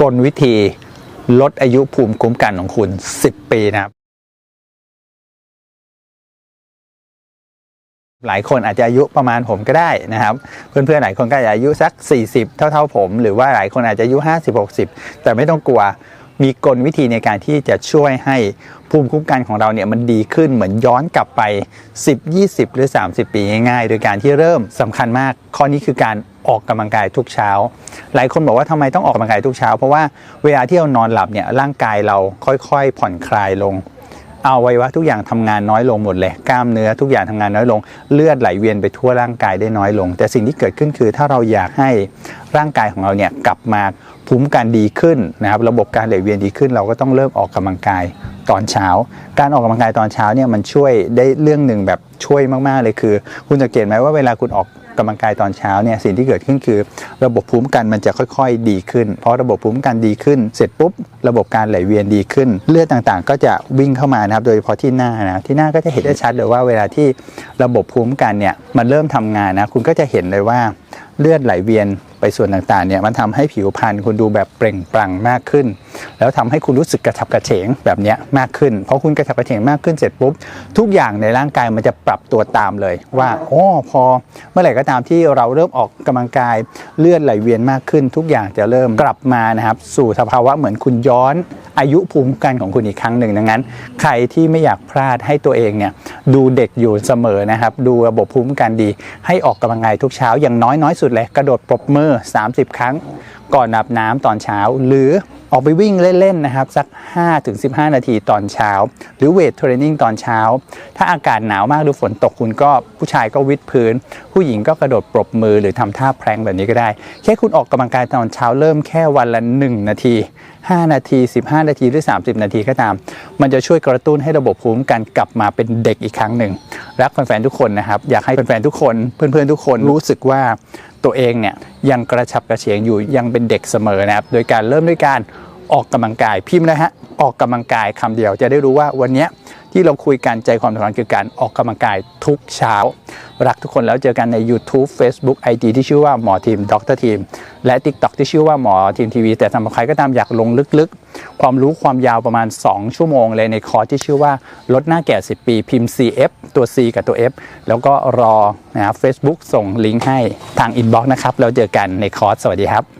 กลวิธีลดอายุภูมิคุ้มกันของคุณ 10 ปีนะครับ หลายคนอาจจะอายุประมาณผมก็ได้นะครับ เพื่อนๆหลายคนก็อาจจะอายุสัก 40 เท่าๆผม หรือว่าหลายคนอาจจะอายุ 50 60 แต่ไม่ต้องกลัว มีกลวิธีในการที่จะช่วยให้ภูมิคุ้มกันของเราเนี่ยมันดีขึ้นเหมือนย้อนกลับไป 10 20 หรือ 30 ปีง่ายๆ โดยการที่เริ่มสำคัญมาก ข้อนี้คือการออกกำลังกายทุกเช้า หลายคนบอกว่าทำไมต้องออกกำลังกายทุกเช้า เพราะว่าเวลาที่เรานอนหลับเนี่ยร่างกายเราค่อยๆ ผ่อนคลายลง เอาไว้ว่าทุกอย่างทำงานน้อยลงหมดเลย กล้ามเนื้อทุกอย่างทำงานน้อยลง เลือดไหลเวียนไปทั่วร่างกายได้น้อยลง แต่สิ่งที่เกิดขึ้นคือถ้าเราอยากให้ร่างกายของเราเนี่ยกลับมาภูมิกันดีขึ้นนะครับระบบการไหลเวียนดีขึ้น เราก็ต้องเริ่มออกกำลังกายตอนเช้า การออกกำลังกายตอนเช้าเนี่ยมันช่วยได้เรื่องหนึ่งแบบช่วยมากๆเลยคือ คุณสังเกตไหมว่าเวลาคุณออก กำลังกายตอนเช้าเนี่ยสิ่งที่เกิดขึ้นคือ ระบบภูมิคุ้มกันมันจะค่อยๆ ดีขึ้น เพราะระบบภูมิคุ้มกันดีขึ้น เสร็จปุ๊บ ระบบการไหลเวียนดีขึ้น เลือดต่างๆ ก็จะวิ่งเข้ามานะครับ โดยเฉพาะที่หน้านะที่หน้าก็จะเห็นได้ชัดเลยว่าเวลาที่ระบบภูมิคุ้มกันเนี่ยมันเริ่มทำงานนะคุณก็จะเห็นเลยว่า เลือดไหลเวียนไปส่วนต่างๆเนี่ยมันทำให้ผิวพรรณคุณดูแบบเปล่งปลั่งมากขึ้น แล้วทำให้คุณรู้สึกกระฉับกระเฉงแบบนี้มากขึ้น เพราะคุณกระฉับกระเฉงมากขึ้นเสร็จปุ๊บทุกอย่างในร่างกายมันจะปรับตัวตามเลยว่าอ๋อพอเมื่อไหร่ก็ตามที่เราเริ่มออกกำลังกายเลือดไหลเวียนมากขึ้น ทุกอย่างจะเริ่มกลับมานะครับสู่สภาวะเหมือนคุณย้อนอายุภูมิคุ้มกันของคุณอีกครั้งหนึ่งดังนั้น ใครที่ไม่อยากพลาดให้ตัวเองเนี่ย ดูเด็กอยู่เสมอนะครับ ดูระบบภูมิคุ้มกันดี ให้ออกกำลังกายทุกเช้าอย่างน้อยน้อยสุดเลย กระโดดปรบมือ 30 ครั้ง ก่อนอาบน้ำตอนเช้าหรือ ออกไปวิ่งเล่นๆนะครับ สัก 5-15 นาทีตอนเช้า หรือเวทเทรนนิ่งตอนเช้า ถ้าอากาศหนาวมากหรือฝนตกคุณก็ผู้ชายก็วิดพื้น ผู้หญิงก็กระโดดปรบมือหรือทำท่าแพลงแบบนี้ก็ได้ แค่คุณออกกำลังกายตอนเช้าเริ่มแค่วันละ 1 นาที 5 นาที 15 นาทีหรือ 30 นาทีก็ตาม มันจะช่วยกระตุ้นให้ระบบภูมิคุ้มกันกลับมาเป็นเด็กอีกครั้งหนึ่งรักแฟนๆทุกคนนะครับอยากให้แฟนๆทุกคนเพื่อนๆทุกคนรู้สึกว่าตัวเองเนี่ยยังกระฉับกระเฉงอยู่ยังเป็นเด็กเสมอนะครับโดยการเริ่มด้วยการ ออกกำลังกายพิมพ์นะฮะออกกำลังกายคำเดียวจะได้รู้ว่าวันนี้ที่เราคุยกันใจความสำคัญคือการออกกำลังกายทุกเช้า รักทุกคนแล้วเจอกันใน YouTube Facebook IG ที่ชื่อว่าหมอทีมดรทีม และ TikTok ที่ชื่อว่าหมอทีมทีวีแต่สำหรับใครก็ตามอยากลงลึกๆ ความรู้ความยาวประมาณ 2 ชั่วโมงเลยในคอร์สที่ชื่อว่าลดหน้าแก่ 10 ปีพิมพ์ CF ตัว C กับตัว F แล้วก็รอนะ Facebook ส่งลิงก์ให้ทางอินบ็อกซ์นะครับแล้วเจอกันในคอร์สสวัสดีครับ